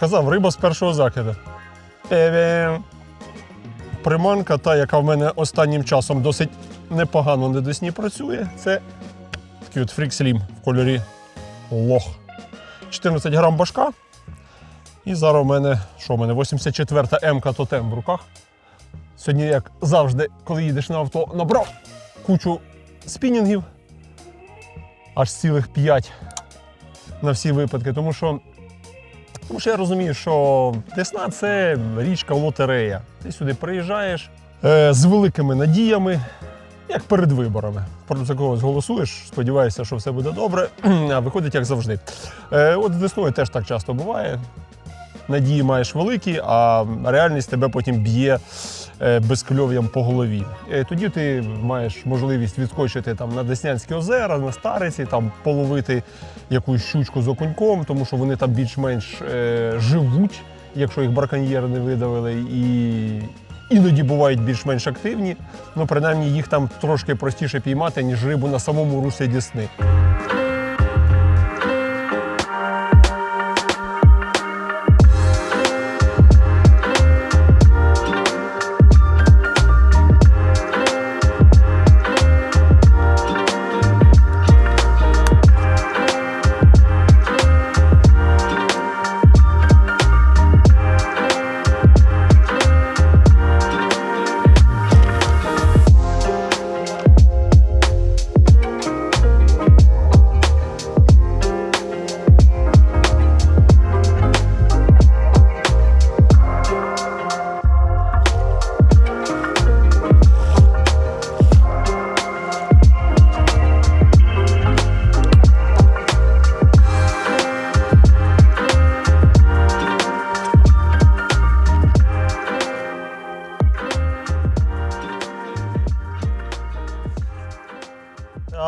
казав, риба з першого закиду. Приманка, та, яка в мене останнім часом досить непогано на Десні працює, це такий от Freak Slim в кольорі лох. 14 грам башка. І зараз у мене, що в мене, 84-та М-ка тотем в руках. Сьогодні, як завжди, коли їдеш на авто, набрав кучу спінінгів, аж цілих 5 на всі випадки. Тому що, тому що я розумію, що Десна це річка лотерея. Ти сюди приїжджаєш е, з великими надіями, як перед виборами. Проти когось голосуєш, сподіваєшся, що все буде добре, а виходить як завжди. Е, от з Десною теж так часто буває. Надії маєш великі, а реальність тебе потім б'є безкльов'ям по голові. Е, Тоді ти маєш можливість відскочити там на Деснянські озера, на Стариці, там половити якусь щучку з окуньком, тому що вони там більш-менш е, живуть, якщо їх браконьєри не видавили, і іноді бувають більш-менш активні. Ну, принаймні їх там трошки простіше піймати, ніж рибу на самому руслі Десни.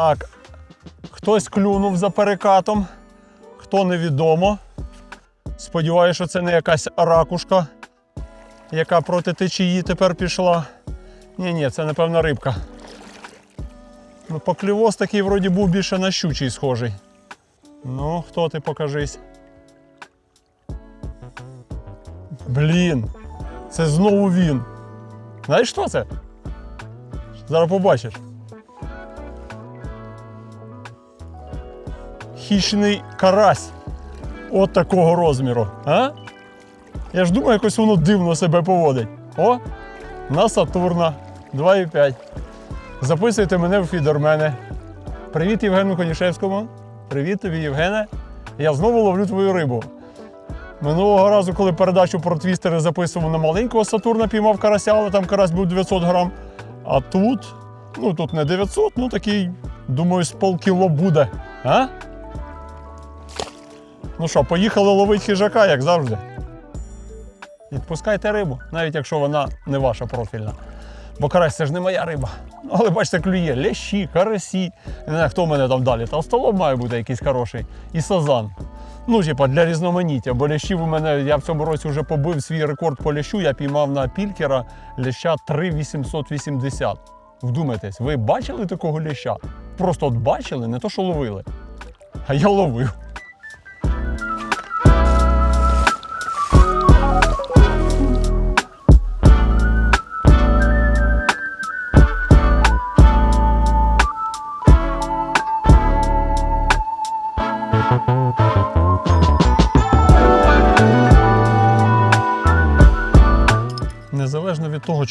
Так, хтось клюнув за перекатом, хто невідомо. Сподіваюся, що це не якась ракушка, яка проти течії тепер пішла. Ні, ні, це напевно рибка. Ну, поклювоз такий вроді був більше на щучий схожий. Ну, хто ти покажись? Блін, це знову він. Знаєш, що це? Зараз побачиш. Хищний карась. От такого розміру. А? Я ж думаю, якось воно дивно себе поводить. О! На Сатурна 2,5. Записуйте мене в фідермене. Привіт Євгену Конішевському. Привіт тобі, Євгене. Я знову ловлю твою рибу. Минулого разу, коли передачу про твістери записував на маленького Сатурна, піймав карася, але там карась був 900 грам. А тут, ну тут не 900, ну такий, думаю, з полкіло буде. А? Ну що, поїхали ловити хижака, як завжди. Відпускайте рибу, навіть якщо вона не ваша профільна. Бо карась це ж не моя риба. Але бачите, клює лящі, карасі. Не знаю, хто в мене там далі. Толстолоб має бути якийсь хороший. І сазан. Ну, типа, для різноманіття. Бо лящів у мене, я в цьому році вже побив свій рекорд по лящу. Я піймав на пількера ляща 3,880. Вдумайтесь, ви бачили такого ляща? Просто от бачили, не то що ловили. А я ловив.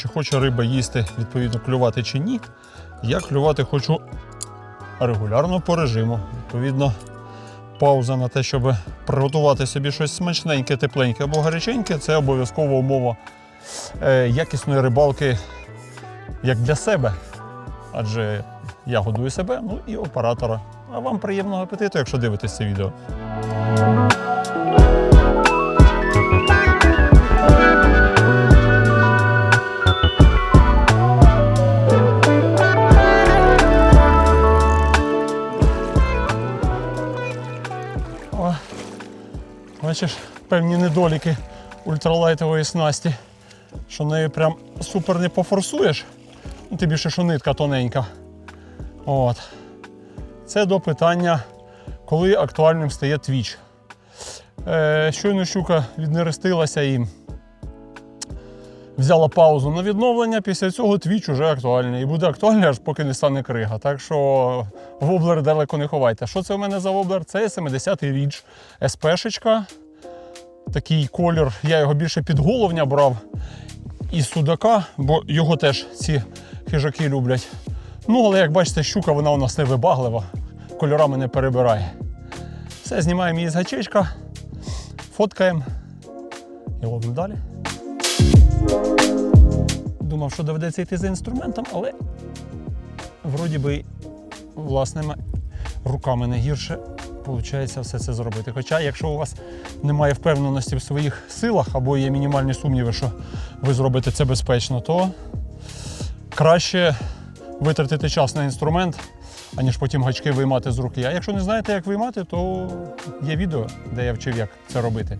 Чи хоче риба їсти, відповідно, клювати чи ні, я клювати хочу регулярно по режиму. Відповідно, пауза на те, щоб приготувати собі щось смачненьке, тепленьке або гаряченьке це обов'язкова умова е, якісної рибалки як для себе. Адже я годую себе, ну і оператора. А вам приємного апетиту, якщо дивитесь це відео. Бачиш, певні недоліки ультралайтової снасті, що нею прям супер не пофорсуєш. Ну, тим більше, що нитка тоненька. От. Це до питання, коли актуальним стає твіч. Е, щойно щука віднерестилася і взяла паузу на відновлення. Після цього твіч уже актуальний. І буде актуальний, аж поки не стане крига. Так що воблер далеко не ховайте. Що це у мене за воблер? Це 70-й річ СПшечка. Такий колір, я його більше під головня брав і судака, бо його теж ці хижаки люблять. Ну, але як бачите, щука вона у нас не вибаглива, кольорами не перебирає. Все, знімаємо її з гачечка, фоткаємо і ловимо далі. Думав, що доведеться йти за інструментом, але вроді би власними руками не гірше виходить все це зробити. Хоча, якщо у вас немає впевненості в своїх силах або є мінімальні сумніви, що ви зробите це безпечно, то краще витратити час на інструмент, аніж потім гачки виймати з руки. А якщо не знаєте, як виймати, то є відео, де я вчив, як це робити.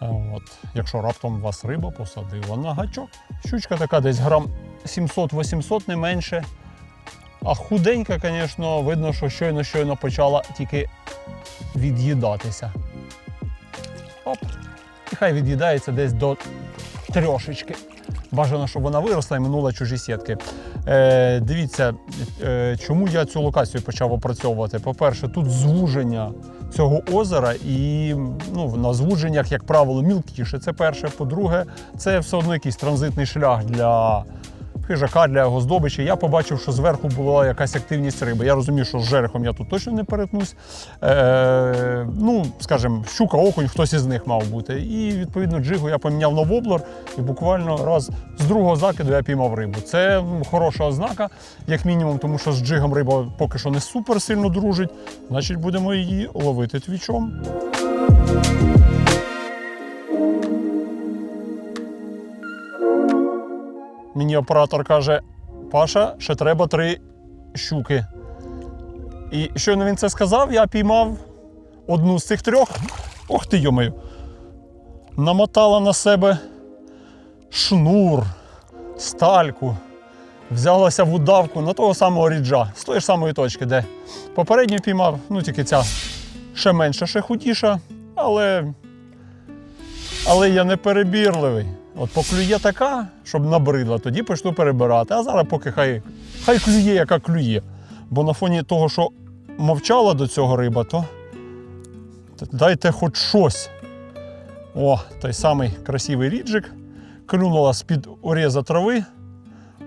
От, якщо раптом вас риба посадила на гачок, щучка така десь грам 700-800, не менше. А худенька, звісно, видно, що щойно-щойно почала тільки від'їдатися. Оп. І хай від'їдається десь до трьошечки. Бажано, щоб вона виросла і минула чужі сітки. Е, дивіться, е, чому я цю локацію почав опрацьовувати. По-перше, тут звуження цього озера, і ну, на звуженнях, як правило, мілкіше. Це перше. По-друге, це все одно якийсь транзитний шлях для хижака, для його здобичі. Я побачив, що зверху була якась активність риби. Я розумію, що з жерехом я тут точно не перетнусь. Е, ну, скажімо, щука, окунь, хтось із них мав бути. І відповідно джигу я поміняв на воблер, і буквально раз з другого закиду я піймав рибу. Це ну, хороша ознака, як мінімум, тому що з джигом риба поки що не супер сильно дружить. Значить, будемо її ловити твічом. Мені оператор каже: Паша, ще треба три щуки. І щойно він це сказав, я піймав одну з цих трьох. Ох ти йомаю. Намотала на себе шнур, стальку, взялася в удавку на того самого ріджа, з тої ж самої точки, де попередньо піймав, ну тільки ця ще менша, ще худіша, але, але я не перебірливий. От поклює така, щоб набридла, тоді почну перебирати. А зараз поки хай, хай клює, яка клює. Бо на фоні того, що мовчала до цього риба, то дайте хоч щось. О, той самий красивий ріджик. Клюнула з-під уріза трави.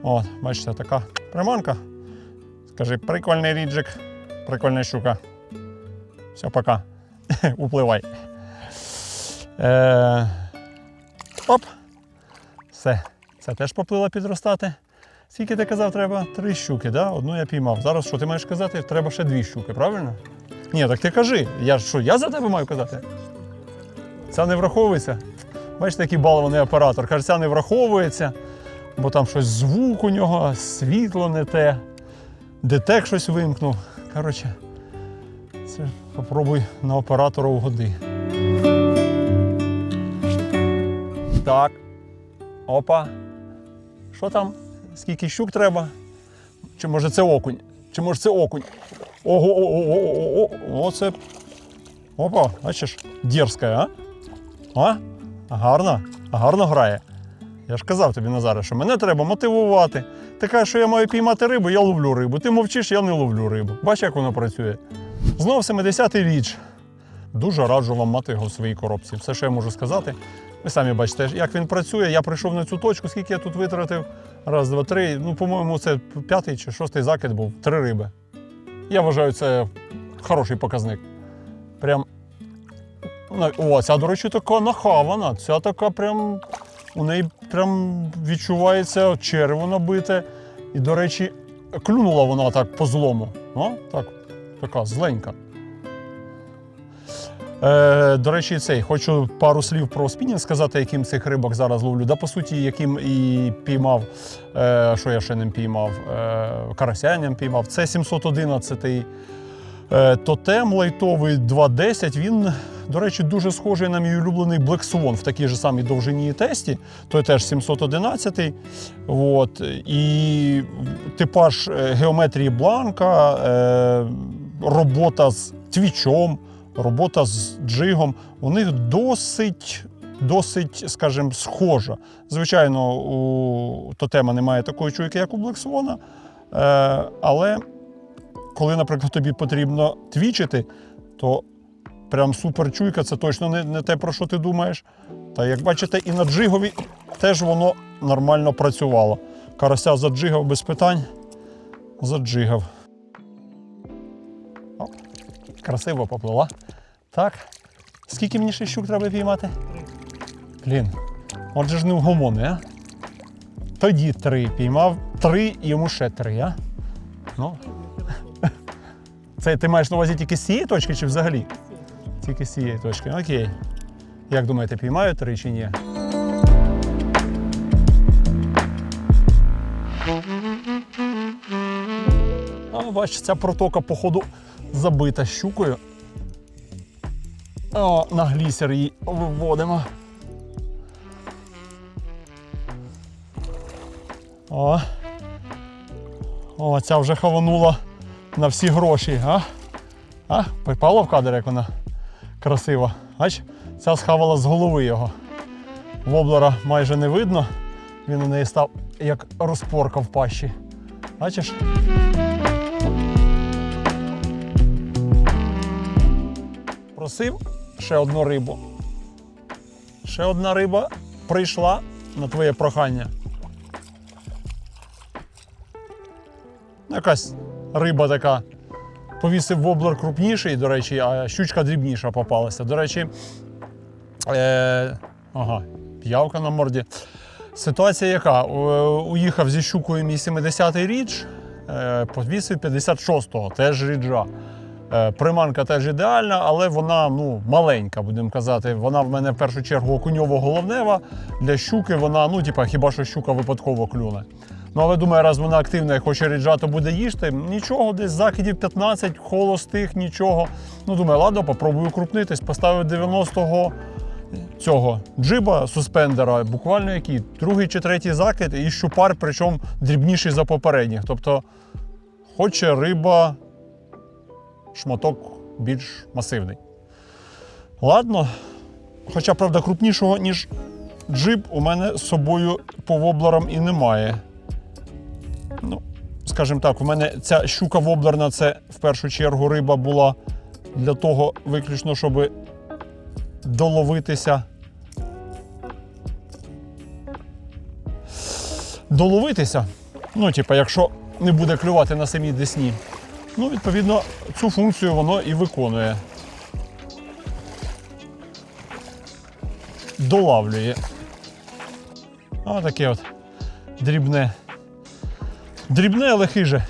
От, бачите, така приманка. Скажи, прикольний ріджик, прикольна щука. Все, пока. Upливай. Е, оп. Все. Це теж поплила підростати. Скільки ти казав, треба? Три щуки, да? Одну я піймав. Зараз що ти маєш казати? Треба ще дві щуки, правильно? Ні, так ти кажи. Я що, я за тебе маю казати? Це не враховується. Бачите, який балований оператор. Каже, це не враховується, бо там щось звук у нього, світло не те, детек щось вимкнув. Коротше, це попробуй на оператора угоди. Так. Опа. Що там? Скільки щук треба? Чи може це окунь? Чи може це окунь? Ого, ого, ого, ого, ого, це. Опа, бачиш, дерзка, а? А? Гарно? Гарно грає. Я ж казав тобі, Назаре, що мене треба мотивувати. Ти кажеш, що я маю піймати рибу, я ловлю рибу. Ти мовчиш, я не ловлю рибу. Бач, як воно працює. Знов 70-й річ. Дуже раджу вам мати його в своїй коробці. Все, що я можу сказати. Ви самі бачите, як він працює. Я прийшов на цю точку, скільки я тут витратив. Раз, два, три. Ну, по-моєму, це п'ятий чи шостий закид був. Три риби. Я вважаю, це хороший показник. Прям. О, ця, до речі, така нахавана. Ця така прям. У неї прям відчувається черево набите. І, до речі, клюнула вона так по злому. О, так, така зленька. Е, до речі, цей хочу пару слів про спінінг сказати, яким цих рибок зараз ловлю. Да, по суті, яким і піймав, е, що я ще не піймав, е, карасяням піймав. Це 711-й е, тотем лайтовий 2.10. Він, до речі, дуже схожий на мій улюблений Black Swan в такій же самій довжині і тесті. Той теж 711. От. І типаж е, геометрії бланка, е, робота з твічом. Робота з джигом у них досить, досить, скажімо, схожа. Звичайно, у тотема немає такої чуйки, як у Блексвона, е, але коли, наприклад, тобі потрібно твічити, то прям суперчуйка це точно не, не те, про що ти думаєш. Та як бачите, і на джигові теж воно нормально працювало. Карася заджигав без питань. Заджигав. Красиво поплила. Так. Скільки мені ще щук треба піймати? Блін. Отже ж не вгомони, а? Тоді три піймав, три і йому ще три, а? Ну. Це ти маєш на увазі тільки з цієї точки чи взагалі? Тільки з цієї точки. Окей. Як думаєте, піймаю три чи ні? А, ця протока, походу, забита щукою. О, на глісер її виводимо. О. О, ця вже хаванула на всі гроші, а? А? Попало в кадр, як вона красива. Бач, ця схавала з голови його. Воблера майже не видно. Він у неї став як розпорка в пащі. Бачиш? Просив ще одну рибу. Ще одна риба прийшла на твоє прохання. Якась риба така. Повісив воблер крупніший, до речі, а щучка дрібніша попалася. До речі, е, ага, п'явка на морді. Ситуація яка? Уїхав зі щукою мій 70-й річ, е, повісив 56-го, теж ріджа. Е, Приманка теж ідеальна, але вона ну, маленька, будемо казати. Вона в мене в першу чергу окуньово-головнева. Для щуки вона, ну, типа, хіба що щука випадково клюне. Ну, але думаю, раз вона активна і хоче ріджа, то буде їсти. Нічого, десь закидів 15, холостих, нічого. Ну, думаю, ладно, попробую крупнитись. Поставив 90-го цього джиба суспендера, буквально який другий чи третій закид, і щупар, причому дрібніший за попередніх. Тобто, хоче риба шматок більш масивний. Ладно. Хоча, правда, крупнішого, ніж джиб, у мене з собою по воблерам і немає. Ну, скажімо так, у мене ця щука воблерна це в першу чергу риба була для того виключно, щоб доловитися. Доловитися. Ну, типа, якщо не буде клювати на самій десні. Ну, відповідно, цю функцію воно і виконує. Долавлює. А таке от дрібне. Дрібне, але хиже.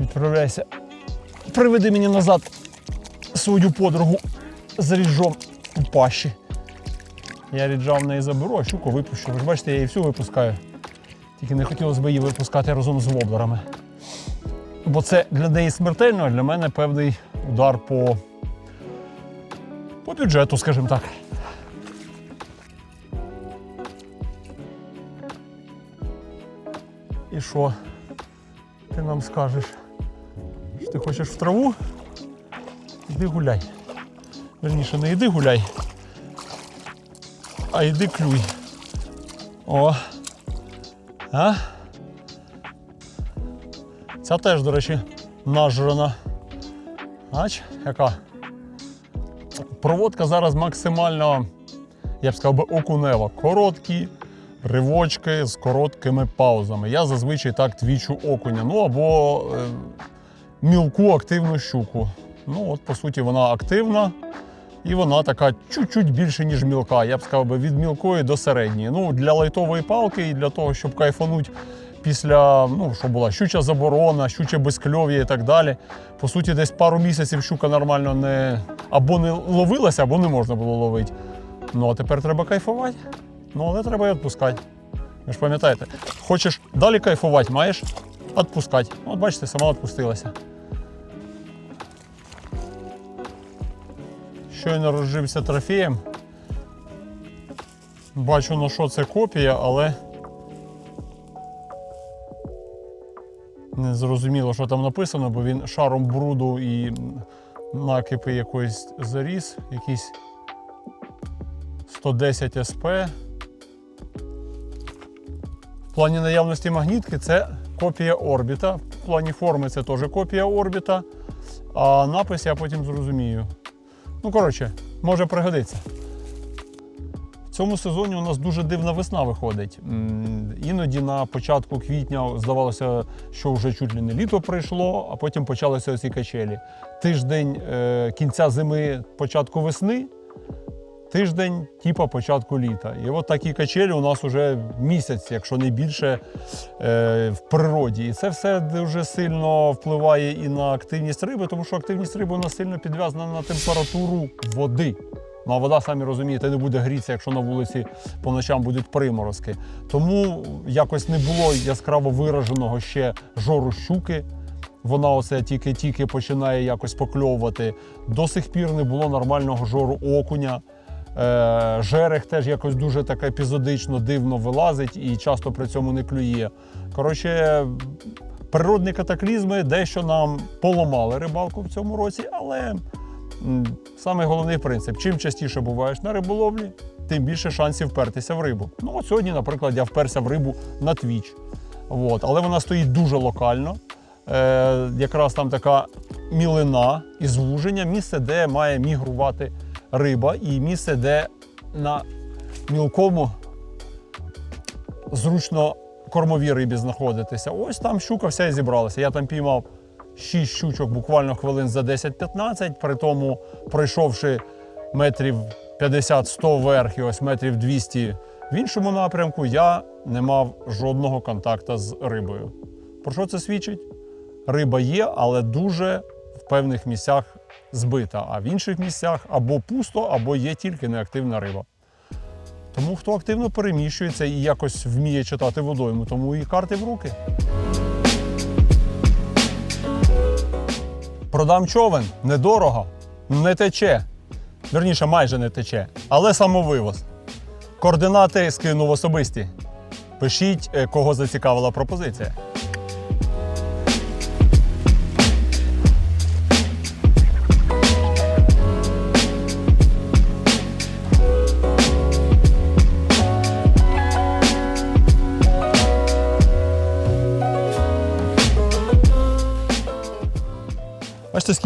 Відправляйся. Приведи мені назад свою подругу з ріджом у пащі. Я ріджа в неї заберу, а щуку випущу. Ви ж бачите, я її всю випускаю. Тільки не хотілося б її випускати разом з воблерами. Бо це для неї смертельно, а для мене певний удар по, по бюджету, скажімо так. І що ти нам скажеш? Що ти хочеш в траву? Іди гуляй. Верніше, не йди гуляй, а йди клюй. О. А? Ця теж, до речі, нажрана. Ач, яка? Проводка зараз максимально, я б сказав би, окунева. Короткі ривочки з короткими паузами. Я зазвичай так твічу окуня. Ну або е, мілку активну щуку. Ну, от, по суті, вона активна. І вона така чуть-чуть більше, ніж мілка. Я б сказав би, від мілкої до середньої. Ну, для лайтової палки і для того, щоб кайфануть після, ну, що була щуча заборона, щуче безкльов'я і так далі. По суті, десь пару місяців щука нормально не або не ловилася, або не можна було ловити. Ну, а тепер треба кайфувати. Ну, але треба і відпускати. Ви ж пам'ятаєте, хочеш далі кайфувати, маєш відпускати. От бачите, сама відпустилася. Щойно розжився трофеєм. Бачу, на що це копія, але не зрозуміло, що там написано, бо він шаром бруду і накипи якоїсь заріз, якийсь 110 СП. В плані наявності магнітки це копія орбіта. В плані форми це теж копія орбіта. А напис я потім зрозумію. Ну, коротше, може пригодиться. Цьому сезоні у нас дуже дивна весна виходить. Іноді на початку квітня здавалося, що вже чуть ли не літо прийшло, а потім почалися ці качелі. Тиждень е, кінця зими, початку весни, тиждень типа початку літа. І от такі качелі у нас вже місяць, якщо не більше, е, в природі. І це все дуже сильно впливає і на активність риби, тому що активність риби у нас сильно підв'язана на температуру води. Ну а вода, самі розумієте, не буде грітися, якщо на вулиці по ночам будуть приморозки. Тому якось не було яскраво вираженого ще жору щуки. Вона оце тільки-тільки починає якось покльовувати. До сих пір не було нормального жору окуня. Е, жерех теж якось дуже так епізодично, дивно вилазить і часто при цьому не клює. Коротше, природні катаклізми дещо нам поламали рибалку в цьому році, але саме головний принцип: чим частіше буваєш на риболовлі, тим більше шансів впертися в рибу. Ну от сьогодні, наприклад, я вперся в рибу на твіч. От, але вона стоїть дуже локально. Е, якраз там така мілина і звуження, місце, де має мігрувати риба, і місце, де на мілкому зручно кормовій рибі знаходитися. Ось там щука вся і зібралася. Я там піймав 6 щучок буквально хвилин за 10-15, при тому пройшовши метрів 50-100 вверх і ось метрів 200 в іншому напрямку, я не мав жодного контакту з рибою. Про що це свідчить? Риба є, але дуже в певних місцях збита, а в інших місцях або пусто, або є тільки неактивна риба. Тому хто активно переміщується і якось вміє читати водойму, тому і карти в руки. Продам човен недорого, не тече. Верніше, майже не тече, але самовивоз. Координати скину в особисті. Пишіть, е, кого зацікавила пропозиція.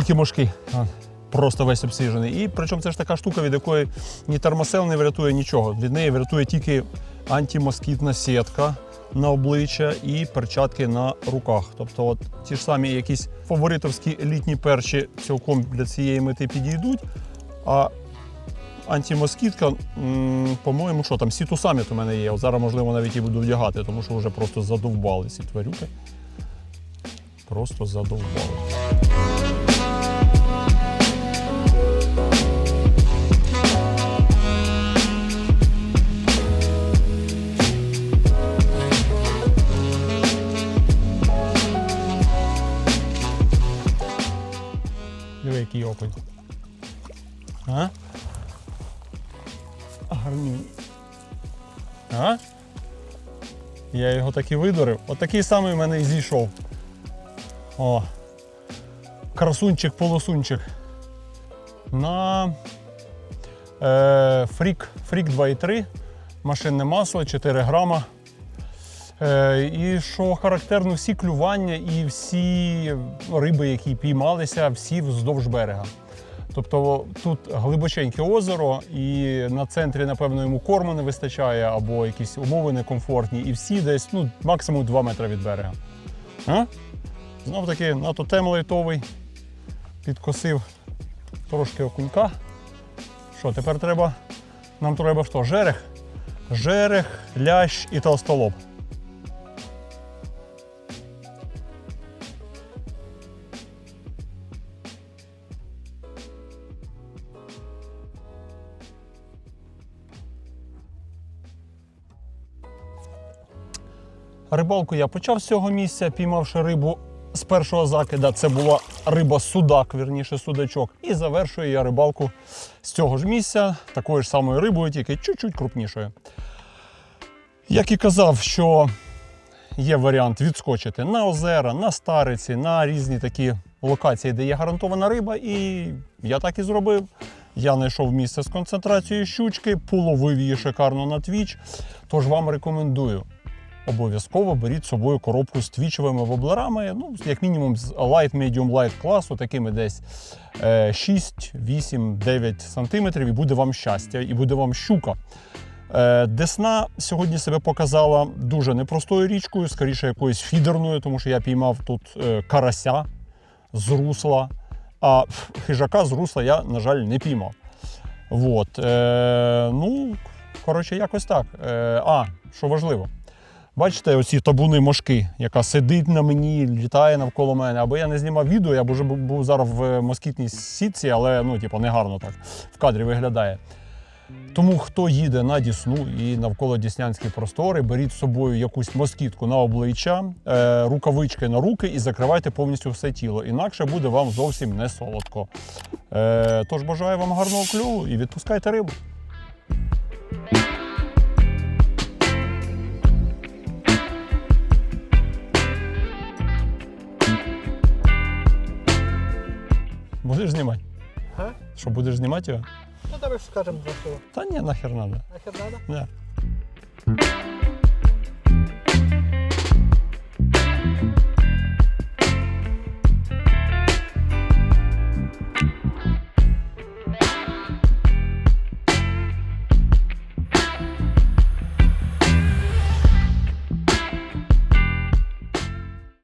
Скільки мошки. Просто весь обсіжений. І причому це ж така штука, від якої ні термосел не врятує нічого. Від неї врятує тільки антимоскітна сітка на обличчя і перчатки на руках. Тобто, от ті ж самі якісь фаворитовські літні перчі цілком для цієї мети підійдуть. А антимоскітка, по-моєму, що там сіту саміт у мене є. От зараз, можливо, навіть і буду вдягати, тому що вже просто задовбали ці тварюки. Просто задовбали. Який окунь. А? Гарнюнь. А? Я його так і видурив. Отакий самий в мене і зійшов. О. Красунчик, полосунчик. На е, фрік, фрік 2,3. Машинне масло, 4 грама. Е, і що характерно, всі клювання і всі риби, які піймалися, всі вздовж берега. Тобто тут глибоченьке озеро, і на центрі, напевно, йому корму не вистачає, або якісь умови некомфортні, і всі десь ну, максимум 2 метри від берега. А? Знов таки на тотем лайтовий. Підкосив трошки окунька. Що, тепер треба. Нам треба що? Жерех? Жерех, лящ і толстолоб. Рибалку я почав з цього місця, піймавши рибу з першого закида. Це була риба судак, вірніше судачок. І завершую я рибалку з цього ж місця, такою ж самою рибою, тільки чуть-чуть крупнішою. Як і казав, що є варіант відскочити на озера, на стариці, на різні такі локації, де є гарантована риба, і я так і зробив. Я знайшов місце з концентрацією щучки, половив її шикарно на твіч. Тож вам рекомендую. Обов'язково беріть з собою коробку з твічевими воблерами, ну, як мінімум з light, medium, light класу, такими десь е, 6, 8, 9 сантиметрів, і буде вам щастя, і буде вам щука. Е, Десна сьогодні себе показала дуже непростою річкою, скоріше якоюсь фідерною, тому що я піймав тут е, карася з русла, а хижака з русла я, на жаль, не піймав. Вот. Е, ну, коротше, якось так. Е, а, що важливо. Бачите, оці табуни мошки, яка сидить на мені, літає навколо мене. Або я не знімав відео, я б вже був- зараз в москітній сітці, але ну, типу, не гарно так в кадрі виглядає. Тому хто їде на Дісну і навколо Діснянські простори, беріть з собою якусь москітку на обличчя, е, рукавички на руки і закривайте повністю все тіло. Інакше буде вам зовсім не солодко. Е, тож бажаю вам гарного кльову і відпускайте рибу. Будеш знімати? Га? Що будеш знімати його? Ну давай скажемо два слова. Та ні, нахер надо. Нахер надо? Не.